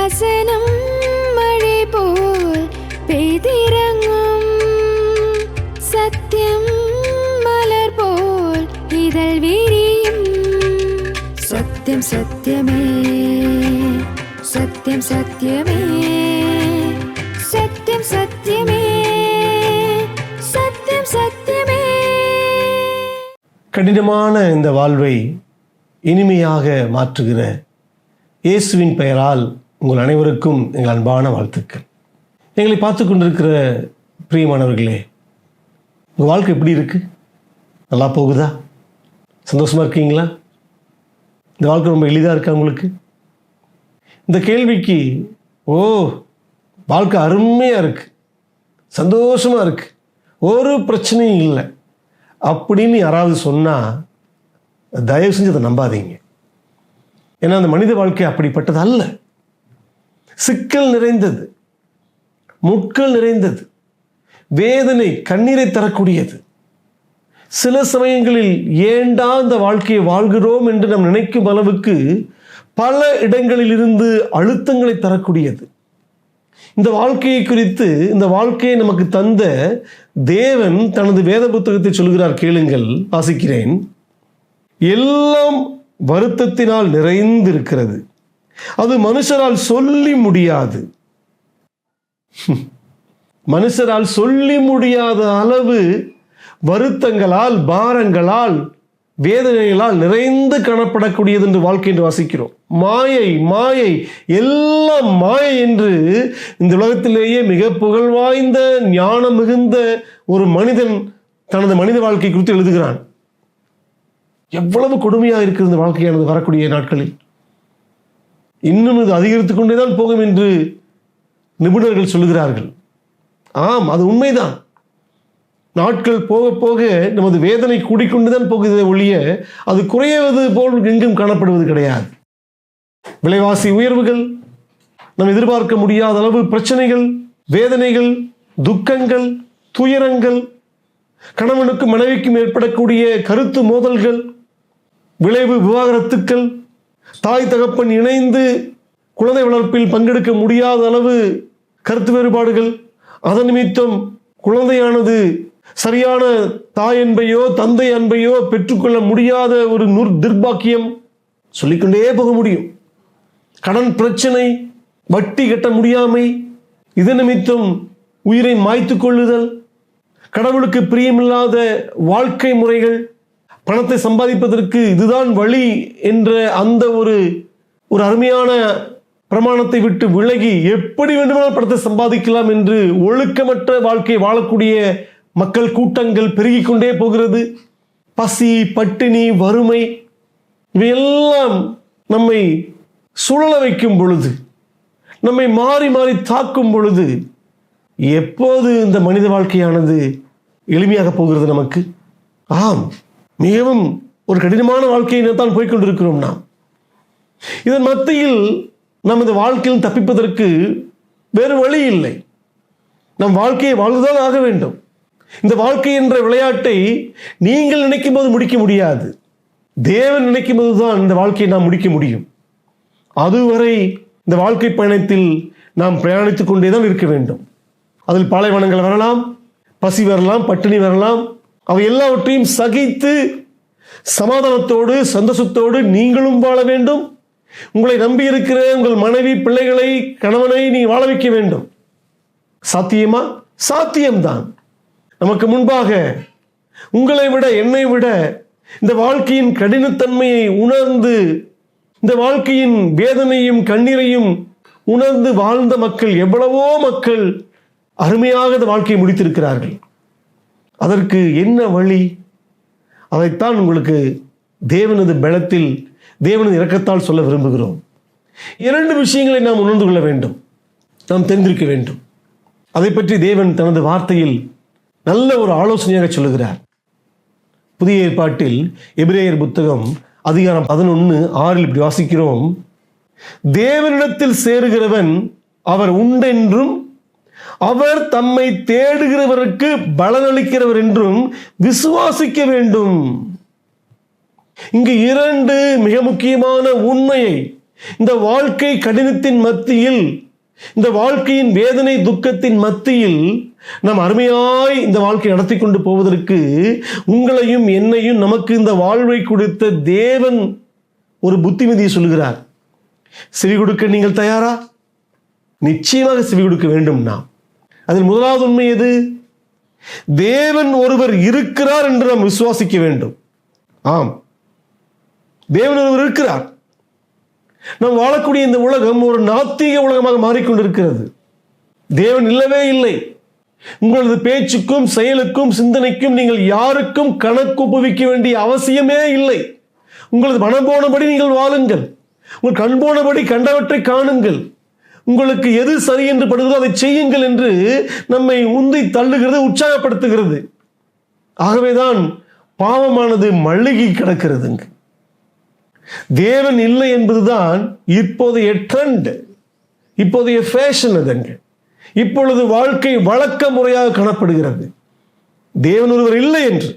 வசனம் மழை போல் பெய்திறங்கும் சத்தியம் மலர் போல் இதழ் விரியும் சத்தியம் சத்தியமே சத்தியம் சத்தியமே சத்தியம் சத்தியமே சத்தியம் சத்தியமே கடினமான இந்த வாழ்வை இனிமையாக மாற்றுகிற இயேசுவின் பெயரால் உங்கள் அனைவருக்கும் எங்கள் அன்பான வாழ்த்துக்கள். எங்களை பார்த்து கொண்டிருக்கிற பிரியமானவர்களே உங்கள் வாழ்க்கை எப்படி இருக்குது நல்லா போகுதா? சந்தோஷமா இருக்கீங்களா? இந்த வாழ்க்கை ரொம்ப எளிதாக இருக்கா உங்களுக்கு? இந்த கேள்விக்கு ஓ வாழ்க்கை அருமையாக இருக்குது சந்தோஷமாக இருக்குது ஒரு பிரச்சனையும் இல்லை. அப்படின்னு யாராவது சொன்னால் தயவு செஞ்சு அதை நம்பாதீங்க. ஏன்னா அந்த மனித வாழ்க்கை அப்படிப்பட்டது அல்ல. சிக்கல் நிறைந்தது. முட்கள் நிறைந்தது. வேதனை கண்ணீரை தரக்கூடியது. சில சமயங்களில் ஏண்டா இந்த வாழ்க்கையை வாழ்கிறோம் என்று நாம் நினைக்கும் அளவுக்கு பல இடங்களில் இருந்து அழுத்தங்களை தரக்கூடியது. இந்த வாழ்க்கையை குறித்து இந்த வாழ்க்கையை நமக்கு தந்த தேவன் தனது வேத புத்தகத்தை சொல்கிறார் கேளுங்கள் வாசிக்கிறேன். எல்லாம் வருத்தத்தினால் நிறைந்திருக்கிறது. அது மனுஷரால் சொல்லி முடியாது. மனுஷரால் சொல்லி முடியாத அளவு வருத்தங்களால் பாரங்களால் வேதனைகளால் நிறைந்து காணப்படக்கூடியது என்று வாழ்க்கை என்று வாசிக்கிறோம். மாயை மாயை எல்லாம் மாயை என்று இந்த உலகத்திலேயே மிக புகழ் வாய்ந்த ஞானம் மிகுந்த ஒரு மனிதன் தனது மனித வாழ்க்கை குறித்து எழுதுகிறான். எவ்வளவு கொடுமையாக இருக்கிறது இந்த வாழ்க்கையானது வரக்கூடிய நாட்களில். இன்னும் இது அதிகரித்துக் கொண்டே தான் போகும் என்று நிபுணர்கள் சொல்லுகிறார்கள். ஆம் அது உண்மைதான். நாட்கள் போக போக நமது வேதனை கூடிக்கொண்டு தான் போகுதே ஒழிய அது குறையவது போல் எங்கும் காணப்படுவது கிடையாது. விலைவாசி உயர்வுகள் நாம் எதிர்பார்க்க முடியாத அளவு பிரச்சனைகள் வேதனைகள் துக்கங்கள் துயரங்கள் கணவனுக்கும் மனைவிக்கும் ஏற்படக்கூடிய கருத்து மோதல்கள் விளைவு விவாகரத்துக்கள் தாய் தகப்பன் இணைந்து குழந்தை வளர்ப்பில் பங்கெடுக்க முடியாத அளவு கருத்து வேறுபாடுகள். அதன் நிமித்தம் குழந்தையானது சரியான தாய் அன்பையோ தந்தை அன்பையோ பெற்றுக்கொள்ள முடியாத ஒரு நுர் துர்பாக்கியம் சொல்லிக்கொண்டே போக முடியும். கடன் பிரச்சனை வட்டி கட்ட முடியாமை இது நிமித்தம் உயிரை மாய்த்து கொள்ளுதல் கடவுளுக்கு பிரியமில்லாத வாழ்க்கை முறைகள் பணத்தை சம்பாதிப்பதற்கு இதுதான் வழி என்ற அந்த ஒரு ஒரு அருமையான பிரமாணத்தை விட்டு விலகி எப்படி வேண்டுமானால் பணத்தை சம்பாதிக்கலாம் என்று ஒழுக்கமற்ற வாழ்க்கை வாழக்கூடிய மக்கள் கூட்டங்கள் பெருகி கொண்டே போகிறது. பசி பட்டினி வறுமை இவையெல்லாம் நம்மை சுழல வைக்கும் பொழுது நம்மை மாறி மாறி தாக்கும் பொழுது எப்போது இந்த மனித வாழ்க்கையானது எளிமையாக போகிறது நமக்கு? ஆம். மிகவும் ஒரு கடினமான வாழ்க்கையை தான் போய்கொண்டிருக்கிறோம் நாம். இதன் மத்தியில் நமது வாழ்க்கையில் தப்பிப்பதற்கு வேறு வழி இல்லை. நம் வாழ்க்கையை வாழ்ந்துதான் ஆக வேண்டும். இந்த வாழ்க்கை என்ற விளையாட்டை நீங்கள் நினைக்கும் போது முடிக்க முடியாது. தேவன் நினைக்கும் போது தான் இந்த வாழ்க்கையை நாம் முடிக்க முடியும். அதுவரை இந்த வாழ்க்கை பயணத்தில் நாம் பிரயாணித்துக் கொண்டே தான் இருக்க வேண்டும். அதில் பாலைவனங்கள் வரலாம் பசி வரலாம் பட்டினி வரலாம் அவை எல்லாவற்றையும் சகித்து சமாதானத்தோடு சந்தோஷத்தோடு நீங்களும் வாழ வேண்டும். உங்களை நம்பி இருக்கிற உங்கள் மனைவி பிள்ளைகளை கணவனை நீ வாழ வைக்க வேண்டும். சாத்தியமா? சாத்தியம்தான். நமக்கு முன்பாக உங்களை விட என்னை விட இந்த வாழ்க்கையின் கடினத்தன்மையை உணர்ந்து இந்த வாழ்க்கையின் வேதனையும் கண்ணீரையும் உணர்ந்து வாழ்ந்த மக்கள் எவ்வளவோ மக்கள் அருமையாக இந்த வாழ்க்கையை முடித்திருக்கிறார்கள். அதற்கு என்ன வழி? அதைத்தான் உங்களுக்கு தேவனது பலத்தில் தேவனது இறக்கத்தால் சொல்ல விரும்புகிறோம். இரண்டு விஷயங்களை நாம் உணர்ந்து கொள்ள வேண்டும். நாம் தெரிந்திருக்க வேண்டும். அதை பற்றி தேவன் தனது வார்த்தையில் நல்ல ஒரு ஆலோசனையாக சொல்லுகிறார். புதிய ஏற்பாட்டில் எபிரேயர் புத்தகம் அதிகாரம் பதினொன்று ஆறில் இப்படி வாசிக்கிறோம். தேவனிடத்தில் சேருகிறவன் அவர் உண்டென்றும் அவர் தம்மை தேடுகிறவருக்கு பலனளிக்கிறவர் என்றும் விசுவாசிக்க வேண்டும். இங்கு இரண்டு மிக முக்கியமான உண்மையை இந்த வாழ்க்கை கடினத்தின் மத்தியில் இந்த வாழ்க்கையின் வேதனை துக்கத்தின் மத்தியில் நாம் அருமையாய் இந்த வாழ்க்கை நடத்தி கொண்டு போவதற்கு உங்களையும் என்னையும் நமக்கு இந்த வாழ்வை கொடுத்த தேவன் ஒரு புத்திமதியை சொல்கிறார் செவி கொடுக்க நீங்கள் தயாரா? நிச்சயமாக செவி கொடுக்க வேண்டும் நாம் அதில் முதலாவது உண்மை எது? தேவன் ஒருவர் இருக்கிறார் என்று நாம் விசுவாசிக்க வேண்டும். ஆம். தேவன் ஒருவர் இருக்கிறார். நாம் வாழக்கூடிய இந்த உலகம் ஒரு நாத்திக உலகமாக மாறிக்கொண்டிருக்கிறது. தேவன் இல்லவே இல்லை. உங்களது பேச்சுக்கும் செயலுக்கும் சிந்தனைக்கும் நீங்கள் யாருக்கும் கணக்கு ஒப்புவிக்க வேண்டிய அவசியமே இல்லை. உங்களது மனம் போனபடி நீங்கள் வாழுங்கள். உங்கள் கண் போனபடி கண்டவற்றை காணுங்கள். உங்களுக்கு எது சரி என்று படுகிறதோ அதை செய்யுங்கள் என்று நம்மை உந்தி தள்ளுகிறது உற்சாகப்படுத்துகிறது. ஆகவேதான் பாவமானது மல்லிகை கிடக்கிறதுங்க தேவன் இல்லை என்பதுதான் இப்போதைய ட்ரெண்ட் இப்போதைய ஃபேஷன் அதுங்க இப்பொழுது வாழ்க்கை வழக்க முறையாக காணப்படுகிறது. தேவன் ஒருவர் இல்லை என்று.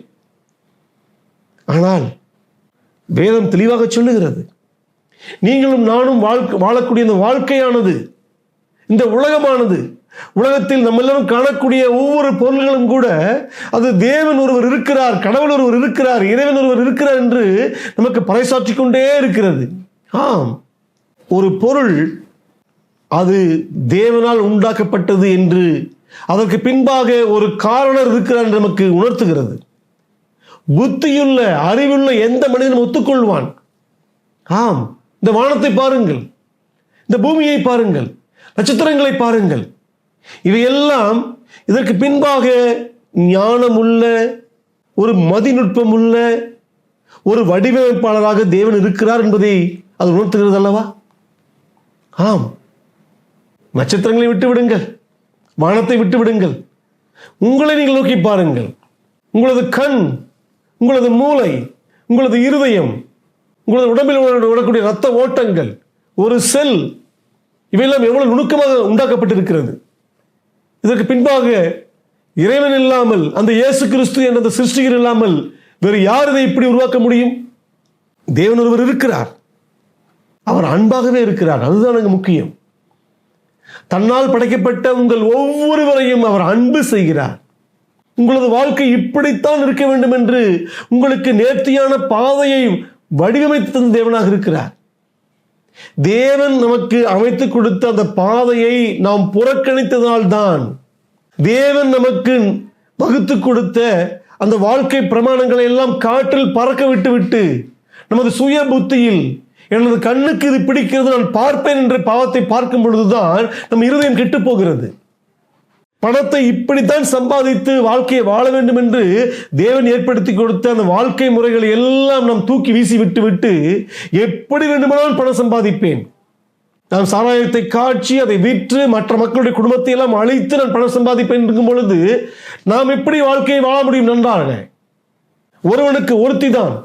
ஆனால் வேதம் தெளிவாக சொல்லுகிறது. நீங்களும் நானும் வாழ்க்கை வாழக்கூடிய இந்த வாழ்க்கையானது இந்த உலகமானது. உலகத்தில் நம்ம எல்லாரும் காணக்கூடிய ஒவ்வொரு பொருள்களும் கூட அது தேவன் ஒருவர் இருக்கிறார் கடவுள் ஒருவர் இருக்கிறார் இறைவன் ஒருவர் இருக்கிறார் என்று நமக்கு பறைசாற்றி கொண்டே இருக்கிறது. ஆம். ஒரு பொருள் அது தேவனால் உண்டாக்கப்பட்டது என்று அதற்கு பின்பாக ஒரு காரணர் இருக்கிறார் என்று நமக்கு உணர்த்துகிறது. புத்தியுள்ள அறிவுள்ள எந்த மனிதனும் ஒத்துக்கொள்வான். ஆம். இந்த வானத்தை பாருங்கள். இந்த பூமியை பாருங்கள். நட்சத்திரங்களை பாருங்கள். இவையெல்லாம் இதற்கு பின்பாக ஞானமுள்ள ஒரு மதிநுட்பமுள்ள ஒரு வடிவமைப்பாளராக தேவன் இருக்கிறார் என்பதை அது உணர்த்துகிறது அல்லவா? ஆம். நட்சத்திரங்களை விட்டு விடுங்கள். வானத்தை விட்டு விடுங்கள். உங்களை நீங்கள் நோக்கி பாருங்கள். உங்களது கண் உங்களது மூளை உங்களது இருதயம் உங்களது உடம்பில் உள்ள- ஓடக்கூடிய இரத்த ஓட்டங்கள் ஒரு செல் இவையெல்லாம் எவ்வளவு நுணுக்கமாக உண்டாக்கப்பட்டிருக்கிறது. இதற்கு பின்பாக இறைவன் இல்லாமல் அந்த இயேசு கிறிஸ்து என்ற அந்த சிருஷ்டிகர் இல்லாமல் வேறு யார் இதை இப்படி உருவாக்க முடியும்? தேவன் ஒருவர் இருக்கிறார். அவர் அன்பாகவே இருக்கிறார். அதுதான் அங்கே முக்கியம். தன்னால் படைக்கப்பட்ட உங்கள் ஒவ்வொருவரையும் அவர் அன்பு செய்கிறார். உங்களது வாழ்க்கை இப்படித்தான் இருக்க வேண்டும் என்று உங்களுக்கு நேர்த்தியான பாதையை வடிவமைத்து தந்த தேவனாக இருக்கிறார். தேவன் நமக்கு அமைத்து கொடுத்த அந்த பாதையை நாம் புறக்கணித்ததால்தான் தேவன் நமக்கு வகுத்து கொடுத்த அந்த வாழ்க்கை பிரமாணங்களை எல்லாம் காற்றில் பறக்க விட்டு விட்டு நமது சுய புத்தியில் எனது கண்ணுக்கு இது பிடிக்கிறது நான் பார்ப்பேன் என்ற பாவத்தை பார்க்கும் பொழுதுதான் நம் இருதயம் கெட்டு போகிறது. பணத்தை இப்படித்தான் சம்பாதித்து வாழ்க்கையை வாழ வேண்டும் என்று தேவன் ஏற்படுத்தி கொடுத்த அந்த வாழ்க்கை முறைகளை எல்லாம் நாம் தூக்கி வீசி விட்டு விட்டு எப்படி வேண்டுமானாலும் பணம் சம்பாதிப்பேன். நான் சாராயத்தை காட்சி அதை விற்று மற்ற மக்களுடைய குடும்பத்தை எல்லாம் அழித்து நான் பணம் சம்பாதிப்பேன் இருக்கும் பொழுது நாம் எப்படி வாழ்க்கையை வாழ முடியும் நன்றாக ஒருவனுக்கு ஒருத்தி தான்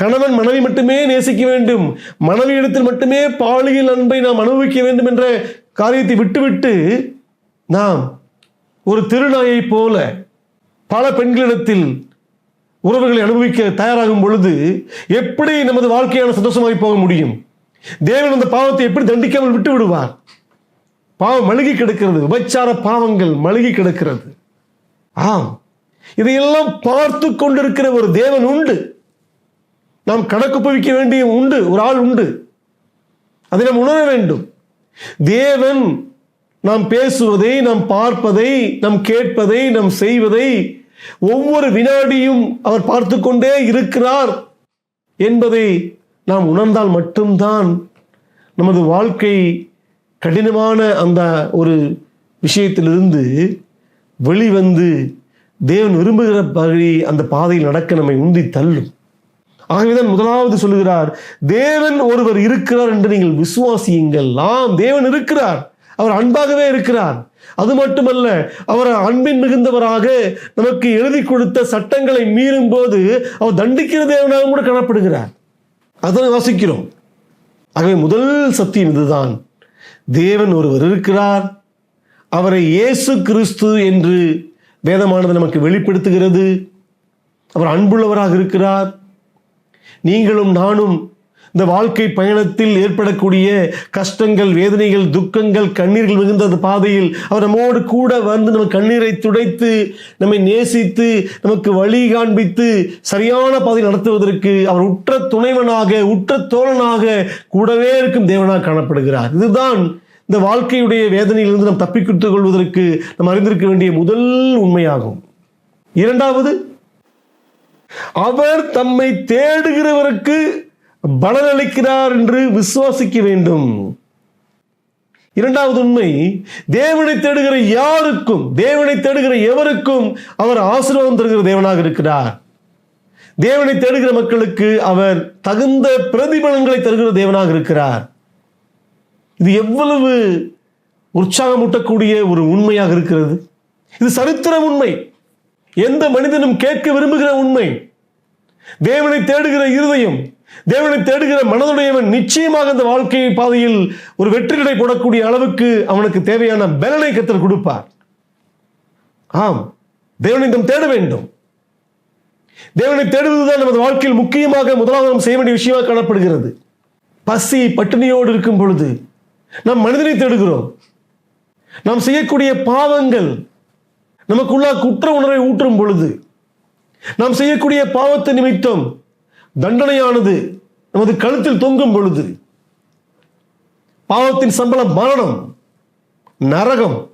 கணவன் மனைவி மட்டுமே நேசிக்க வேண்டும். மனைவி இடத்தில் மட்டுமே பாலியல் அன்பை நாம் அனுபவிக்க வேண்டும் என்ற காரியத்தை விட்டுவிட்டு நாம் ஒரு திருநாயைப் போல பல பெண்களிடத்தில் உறவுகளை அனுபவிக்க தயாராகும் பொழுது எப்படி நமது வாழ்க்கையான சந்தோஷமாய் போக முடியும்? தேவன் அந்த பாவத்தை எப்படி தண்டிக்காமல் விட்டு விடுவார்? பாவம் மழுகி கிடக்கிறது விபச்சார பாவங்கள் மழுகி கிடக்கிறது. ஆம். இதையெல்லாம் பார்த்து கொண்டிருக்கிற ஒரு தேவன் உண்டு. நாம் கணக்கு புவிக்க வேண்டிய உண்டு ஒரு ஆள் உண்டு. அதை நாம் உணர வேண்டும். தேவன் நாம் பேசுவதை நாம் பார்ப்பதை நாம் கேட்பதை நாம் செய்வதை ஒவ்வொரு வினாடியும் அவர் பார்த்து கொண்டே இருக்கிறார் என்பதை நாம் உணர்ந்தால் மட்டும்தான் நமது வாழ்க்கை கடினமான அந்த ஒரு விஷயத்திலிருந்து வெளிவந்து தேவன் விரும்புகிற பகுதி அந்த பாதையில் நடக்க நம்மை உந்தி தள்ளும். ஆகவேதான் முதலாவது சொல்லுகிறார் தேவன் ஒருவர் இருக்கிறார் என்று நீங்கள் விசுவாசியுங்கள். ஆம் தேவன் இருக்கிறார். அவர் அன்பாகவே இருக்கிறார். அது மட்டுமல்ல அவர் அன்பின் மிகுந்தவராக நமக்கு எழுதி கொடுத்த சட்டங்களை மீறும் போது அவர் தண்டிக்கிற தேவனாக கூட காணப்படுகிறார். அதை வாசிக்கிறோம். ஆகவே முதல் சத்தியம் இதுதான். தேவன் ஒருவர் இருக்கிறார். அவரை இயேசு கிறிஸ்து என்று வேதமானது நமக்கு வெளிப்படுத்துகிறது. அவர் அன்புள்ளவராக இருக்கிறார். நீங்களும் நானும் இந்த வாழ்க்கை பயணத்தில் ஏற்படக்கூடிய கஷ்டங்கள் வேதனைகள் துக்கங்கள் கண்ணீர்கள் மிகுந்த அந்த பாதையில் அவர் நம்மோடு கூட வந்து நம்ம கண்ணீரை துடைத்து நம்மை நேசித்து நமக்கு வழி காண்பித்து சரியான பாதையில் நடத்துவதற்கு அவர் உற்ற துணைவனாக உற்ற தோழனாக கூடவே இருக்கும் தேவனாக காணப்படுகிறார். இதுதான் இந்த வாழ்க்கையுடைய வேதனையிலிருந்து நாம் தப்பிக்கிட்டுக் கொள்வதற்கு நாம் அறிந்திருக்க வேண்டிய முதல் உண்மையாகும். இரண்டாவது அவர் தம்மை தேடுகிறவருக்கு பலனளிக்கிறார் என்று விசுவாசிக்க வேண்டும். இரண்டாவது உண்மை தேவனை தேடுகிற யாருக்கும் தேவனை தேடுகிற எவருக்கும் அவர் ஆசீர்வாதம் தருகிற தேவனாக இருக்கிறார். தேவனை தேடுகிற மக்களுக்கு அவர் தகுந்த பிரதிபலன்களை தருகிற தேவனாக இருக்கிறார். இது எவ்வளவு உற்சாகமூட்டக்கூடிய ஒரு உண்மையாக இருக்கிறது. இது சரித்திர உண்மை. எந்த மனிதனும் கேட்க விரும்புகிற உண்மை. தேவனை தேடுகிற இருதயம் தேவனை தேடுகிற மனதுடையவன் நிச்சயமாக இந்த வாழ்க்கை பாதையில் ஒரு வெற்றி நடை போடக்கூடிய அளவுக்கு அவனுக்கு தேவையான பலனை கத்தர் கொடுப்பார். ஆம் தேவனை நாம் தேட வேண்டும். தேவனை தேடுவதுதான் நமது வாழ்க்கையில் முக்கியமாக முதலாவது நாம் செய்ய வேண்டிய விஷயமாக காணப்படுகிறது. பசி பட்டினியோடு இருக்கும் பொழுது நாம் மனிதனை தேடுகிறோம். நாம் செய்யக்கூடிய பாவங்கள் நமக்குள்ள குற்ற உணர்வை ஊற்றும் பொழுது நாம் செய்யக்கூடிய பாவத்தை நிமித்தம் தண்டனையானது நமது கழுத்தில் தொங்கும் பொழுது பாவத்தின் சம்பளம் மரணம் நரகம்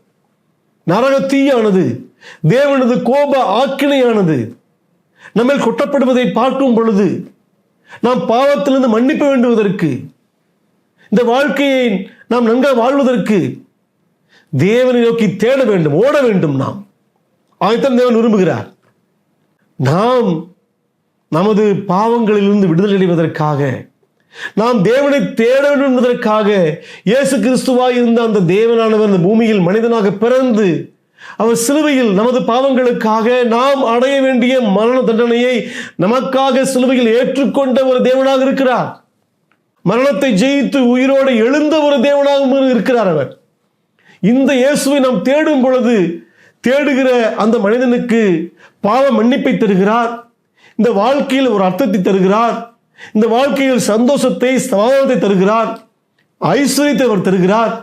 நரக தீயானது தேவனது கோப ஆக்கினையானது நம்ம கொட்டப்படுவதை பார்க்கும் பொழுது நாம் பாவத்திலிருந்து மன்னிப்பு வேண்டுவதற்கு இந்த வாழ்க்கையை நாம் நன்றாக வாழ்வதற்கு தேவனை நோக்கி தேட வேண்டும் ஓட வேண்டும் நாம். அதைத்தான் தேவன் விரும்புகிறார். நாம் நமது பாவங்களிலிருந்து விடுதலை அடைவதற்காக நாம் தேவனை தேட வேண்டும் என்பதற்காக இயேசு கிறிஸ்துவாய் இருந்த அந்த தேவனானவர் இந்த பூமியில் மனிதனாக பிறந்து அவர் சிலுவையில் நமது பாவங்களுக்காக நாம் அடைய வேண்டிய மரண தண்டனையை நமக்காக சிலுவையில் ஏற்றுக்கொண்ட ஒரு தேவனாக இருக்கிறார். மரணத்தை ஜெயித்து உயிரோடு எழுந்த ஒரு தேவனாக இருக்கிறார் அவர். இந்த இயேசுவை நாம் தேடும் பொழுது தேடுகிற அந்த மனிதனுக்கு பாவ மன்னிப்பை தருகிறார். இந்த வாழ்க்கையில் ஒரு அர்த்தத்தை தருகிறார். இந்த வாழ்க்கையில் சந்தோஷத்தை சமாதானத்தை தருகிறார். ஐஸ்வர்யத்தை அவர் தருகிறார்.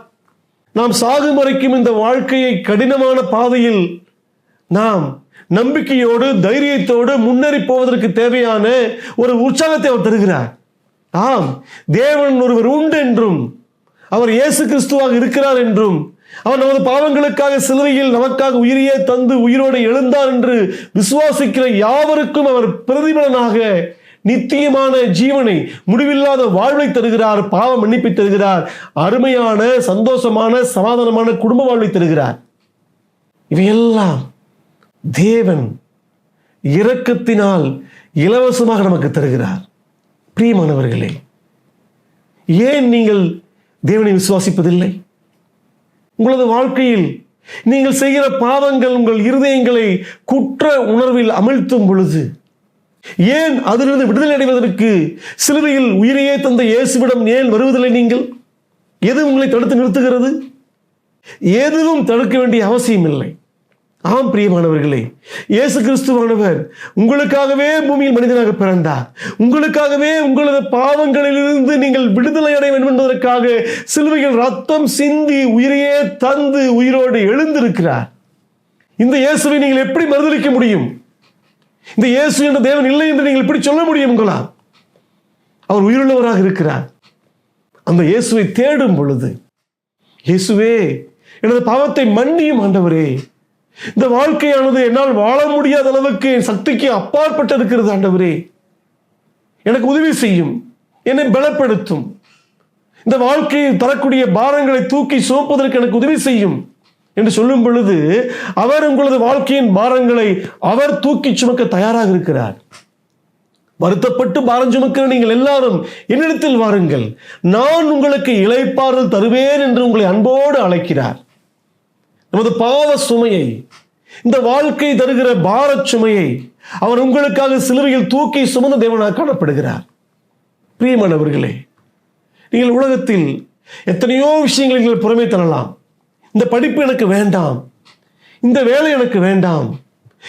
நாம் சாகும் வரைக்கும் இந்த வாழ்க்கையை கடினமான பாதையில் நாம் நம்பிக்கையோடு தைரியத்தோடு முன்னேறி போவதற்கு தேவையான ஒரு உற்சாகத்தை அவர் தருகிறார். ஆம் தேவன் ஒருவர் உண்டு என்றும் அவர் இயேசு கிறிஸ்துவாக இருக்கிறார் என்றும் அவர் நமது பாவங்களுக்காக சிலுவையில் நமக்காக உயிரையே தந்து உயிரோடு எழுந்தார் என்று விசுவாசிக்கிற யாவருக்கும் அவர் பிரதிபலனாக நித்தியமான ஜீவனை முடிவில்லாத வாழ்வை தருகிறார் பாவ மன்னிப்பை தருகிறார் அருமையான சந்தோஷமான சமாதானமான குடும்ப வாழ்வை தருகிறார். இவையெல்லாம் தேவன் இரக்கத்தினால் இலவசமாக நமக்கு தருகிறார். பிரியமானவர்களே ஏன் நீங்கள் தேவனை விசுவாசிப்பதில்லை? உங்களது வாழ்க்கையில் நீங்கள் செய்கிற பாவங்கள் உங்கள் இருதயங்களை குற்ற உணர்வில் அமிழ்த்தும் பொழுது ஏன் அதிலிருந்து விடுதலை அடைவதற்கு சிலுவையில் உயிரையே தந்த இயேசுவிடம் ஏன் வருவதில்லை நீங்கள்? எது உங்களை தடுத்து நிறுத்துகிறது? எதுவும் தடுக்க வேண்டிய அவசியம் இல்லை ஆம் பிரியமானவர்களே இயேசு கிறிஸ்துவானவர் உங்களுக்காகவே பூமியில் மனிதனாக பிறந்தார். உங்களுக்காகவே உங்களது பாவங்களிலிருந்து நீங்கள் விடுதலை அடைய வேண்டும் என்பதற்காக சிலுவையில் ரத்தம் சிந்தி உயிரையே தந்து உயிரோடு எழுந்திருக்கிறார். இந்த இயேசுவை நீங்கள் எப்படி மறுதளிக்க முடியும்? இந்த இயேசு என்ற தேவன் இல்லை என்று நீங்கள் எப்படி சொல்ல முடியும் உங்களால் அவர் உயிருள்ளவராக இருக்கிறார். அந்த இயேசுவை தேடும் பொழுது இயேசுவே எனது பாவத்தை மன்னியும் ஆண்டவரே இந்த வாழ்க்கையானது என்னால் வாழ முடியாத அளவுக்கு என் சக்திக்கு அப்பாற்பட்டு இருக்கிறது ஆண்டவரே. எனக்கு உதவி செய்யும். என்னை பலப்படுத்தும். இந்த வாழ்க்கையை தரக்கூடிய பாரங்களை தூக்கி சுமப்பதற்கு எனக்கு உதவி செய்யும் என்று சொல்லும் பொழுது அவர் உங்களது வாழ்க்கையின் பாரங்களை அவர் தூக்கி சுமக்க தயாராக இருக்கிறார். வருத்தப்பட்டு பாரம் சுமக்கிற நீங்கள் எல்லாரும் என்னிடத்தில் வாருங்கள். நான் உங்களுக்கு இளைப்பாறுதல் தருவேன் என்று உங்களை அன்போடு அழைக்கிறார். நமது பாவ சுமையை இந்த வாழ்க்கை தருகிற பாரச் சுமையை அவர் உங்களுக்காக சிலுவையில் தூக்கி சுமந்த தேவனாக காணப்படுகிறார். பிரியமானவர்களே நீங்கள் உலகத்தில் எத்தனையோ விஷயங்களை நீங்கள் புறமே தரலாம் இந்த படிப்பு எனக்கு வேண்டாம். இந்த வேலை எனக்கு வேண்டாம்.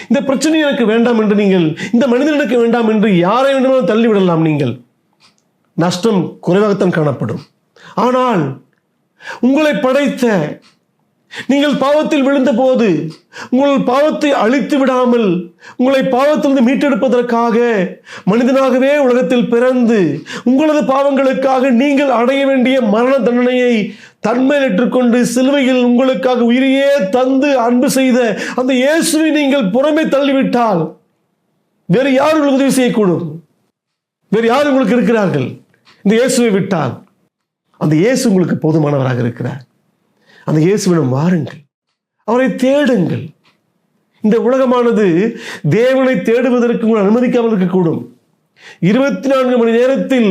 இந்த பிரச்சனை எனக்கு வேண்டாம் என்று நீங்கள் இந்த மனிதன் எனக்கு வேண்டாம் என்று யாரை வேண்டுமானாலும் தள்ளிவிடலாம் நீங்கள். நஷ்டம் குறைவாகத்தான் காணப்படும். ஆனால் உங்களை படைத்த நீங்கள் பாவத்தில் விழுந்தபோது உங்கள் பாவத்தை அழித்து விடாமல் உங்களை பாவத்திலிருந்து மீட்டெடுப்பதற்காக மனிதனாகவே உலகத்தில் பிறந்து உங்களது பாவங்களுக்காக நீங்கள் அடைய வேண்டிய மரண தண்டனையை தன்மையில் ஏற்றுக்கொண்டு சிலுவையில் உங்களுக்காக உயிரையே தந்து அன்பு செய்த அந்த இயேசுவை நீங்கள் புறமே தள்ளிவிட்டால் வேறு யார் உங்களுக்கு உதவி செய்யக்கூடும்? வேறு யார் உங்களுக்கு இருக்கிறார்கள்? இந்த இயேசுவை விட்டால் அந்த இயேசு உங்களுக்கு போதுமானவராக இருக்கிறார். அந்த இயேசுவிடம் வாருங்கள். அவரை தேடுங்கள். இந்த உலகமானது தேவனை தேடுவதற்கு உங்கள் அனுமதிக்காமல் இருக்கக்கூடும். இருபத்தி நான்கு மணி நேரத்தில்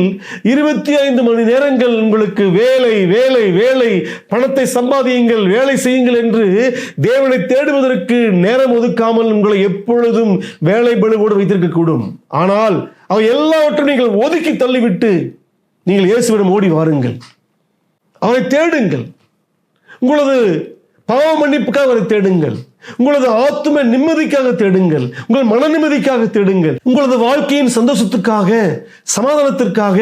இருபத்தி ஐந்து மணி நேரங்கள் உங்களுக்கு வேலை வேலை வேலை பணத்தை சம்பாதியுங்கள் வேலை செய்யுங்கள் என்று தேவனை தேடுவதற்கு நேரம் ஒதுக்காமல் உங்களை எப்பொழுதும் வேலை பலுவோடு வைத்திருக்கக்கூடும். ஆனால் அவை எல்லாவற்றையும் நீங்கள் ஒதுக்கி தள்ளிவிட்டு நீங்கள் இயேசுவிடம் ஓடி வாருங்கள். அவரை தேடுங்கள். உங்களது பாவ மன்னிப்புக்காக அவரை தேடுங்கள். உங்களது ஆத்தும நிம்மதிக்காக தேடுங்கள். உங்கள் மன நிம்மதிக்காக தேடுங்கள். உங்களது வாழ்க்கையின் சந்தோஷத்துக்காக சமாதானத்திற்காக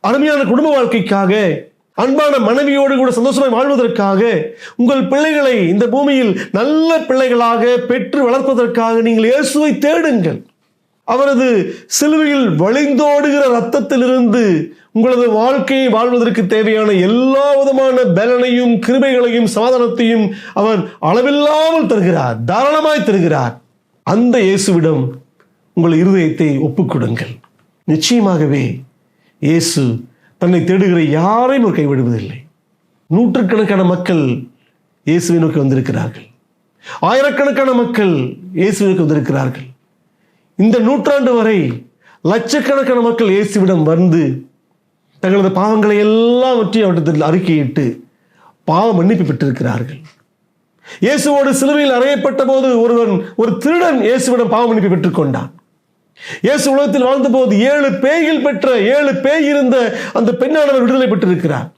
அருமையான குடும்ப வாழ்க்கைக்காக அன்பான மனைவியோடு கூட சந்தோஷமாய் வாழ்வதற்காக உங்கள் பிள்ளைகளை இந்த பூமியில் நல்ல பிள்ளைகளாக பெற்று வளர்ப்பதற்காக நீங்கள் இயேசுவை தேடுங்கள். அவரது சிலுவையில் வழிந்தோடுகிற ரத்தத்திலிருந்து உங்களது வாழ்க்கையை வாழ்வதற்கு தேவையான எல்லா விதமான பலனையும் கிருபைகளையும் சமாதானத்தையும் அவர் அளவில்லாமல் தருகிறார் தாராளமாய் தருகிறார். அந்த இயேசுவிடம் உங்கள் இருதயத்தை ஒப்புக்கொடுங்கள். நிச்சயமாகவே இயேசு தன்னை தேடுகிற யாரையும் அவர் கைவிடுவதில்லை. நூற்றுக்கணக்கான மக்கள் இயேசுவை நோக்கி வந்திருக்கிறார்கள். ஆயிரக்கணக்கான மக்கள் இயேசுவை நோக்கி வந்திருக்கிறார்கள். இந்த நூற்றாண்டு வரை லட்சக்கணக்கான மக்கள் இயேசுவிடம் வந்து தங்களது பாவங்களை எல்லாவற்றையும் அவற்றில் அறிக்கையிட்டு பாவ மன்னிப்பு பெற்றிருக்கிறார்கள். இயேசுவோடு சிலுவையில் அறையப்பட்ட போது ஒருவன் ஒரு திருடன் இயேசுவிடம் பாவ மன்னிப்பு பெற்றுக்கொண்டான். இயேசு உலகத்தில் வாழ்ந்தபோது ஏழு பேய்கள் பெற்ற ஏழு பேய் இருந்த அந்த பெண்ணானவர் விடுதலை பெற்றிருக்கிறார்.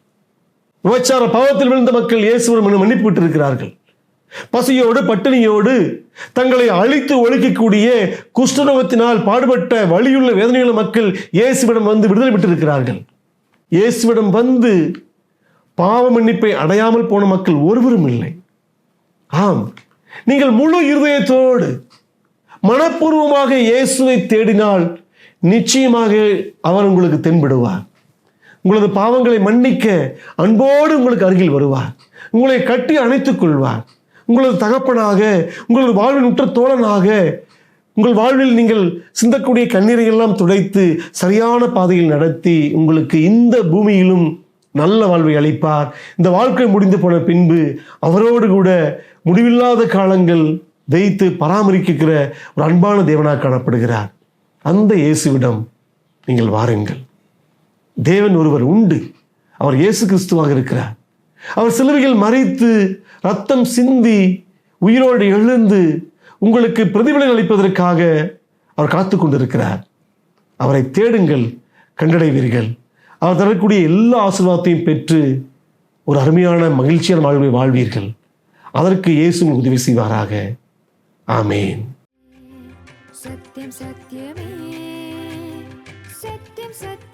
விபச்சார பாவத்தில் விழுந்த மக்கள் இயேசுவிடம் மன்னிப்பு பெற்றிருக்கிறார்கள். பசியோடு பட்டினியோடு தங்களை அழித்து ஒழிக்கக்கூடிய குஷ்டரோகத்தினால் பாடுபட்ட வழியுள்ள வேதனையுள்ள மக்கள் இயேசுவிடம் வந்து விடுதலை பெற்றிருக்கிறார்கள். இயேசுவிடம் வந்து பாவ மன்னிப்பை அடையாமல் போன மக்கள் ஒருவரும் இல்லை. ஆம் நீங்கள் முழு இருதயத்தோடு மனப்பூர்வமாக இயேசுவை தேடினால் நிச்சயமாக அவர் உங்களுக்கு தென்படுவார். உங்களது பாவங்களை மன்னிக்க அன்போடு உங்களுக்கு அருகில் வருவார். உங்களை கட்டி அணைத்துக் கொள்வார். உங்களது தகப்பனாக உங்களது வாழ்வின் உற்ற தோழனாக உங்கள் வாழ்வில் நீங்கள் சிந்தக்கூடிய கண்ணீரை எல்லாம் துடைத்து சரியான பாதையில் நடத்தி உங்களுக்கு இந்த பூமியிலும் நல்ல வாழ்வை அளிப்பார். இந்த வாழ்க்கை முடிந்து போன பின்பு அவரோடு கூட முடிவில்லாத காலங்கள் வைத்து பராமரிக்கிற ஒரு அன்பான தேவனாக காணப்படுகிறார். அந்த இயேசுவிடம் நீங்கள் வாருங்கள். தேவன் ஒருவர் உண்டு. அவர் இயேசு கிறிஸ்துவாக இருக்கிறார். அவர் சிலுவையில் மறைத்து ரத்தம் சிந்தி உயிரோடு எழுந்து உங்களுக்கு பிரதிபலன் அளிப்பதற்காக அவர் காத்து கொண்டிருக்கிறார். அவரை தேடுங்கள் கண்டடைவீர்கள். அவர் தரக்கூடிய எல்லா ஆசீர்வாதத்தையும் பெற்று ஒரு அருமையான மகிழ்ச்சியான வாழ்வை வாழ்வீர்கள். அதற்கு இயேசு உதவி செய்வாராக. ஆமேன். சத்தியம் சத்தியமே. சத்தியம் சத்தியம்.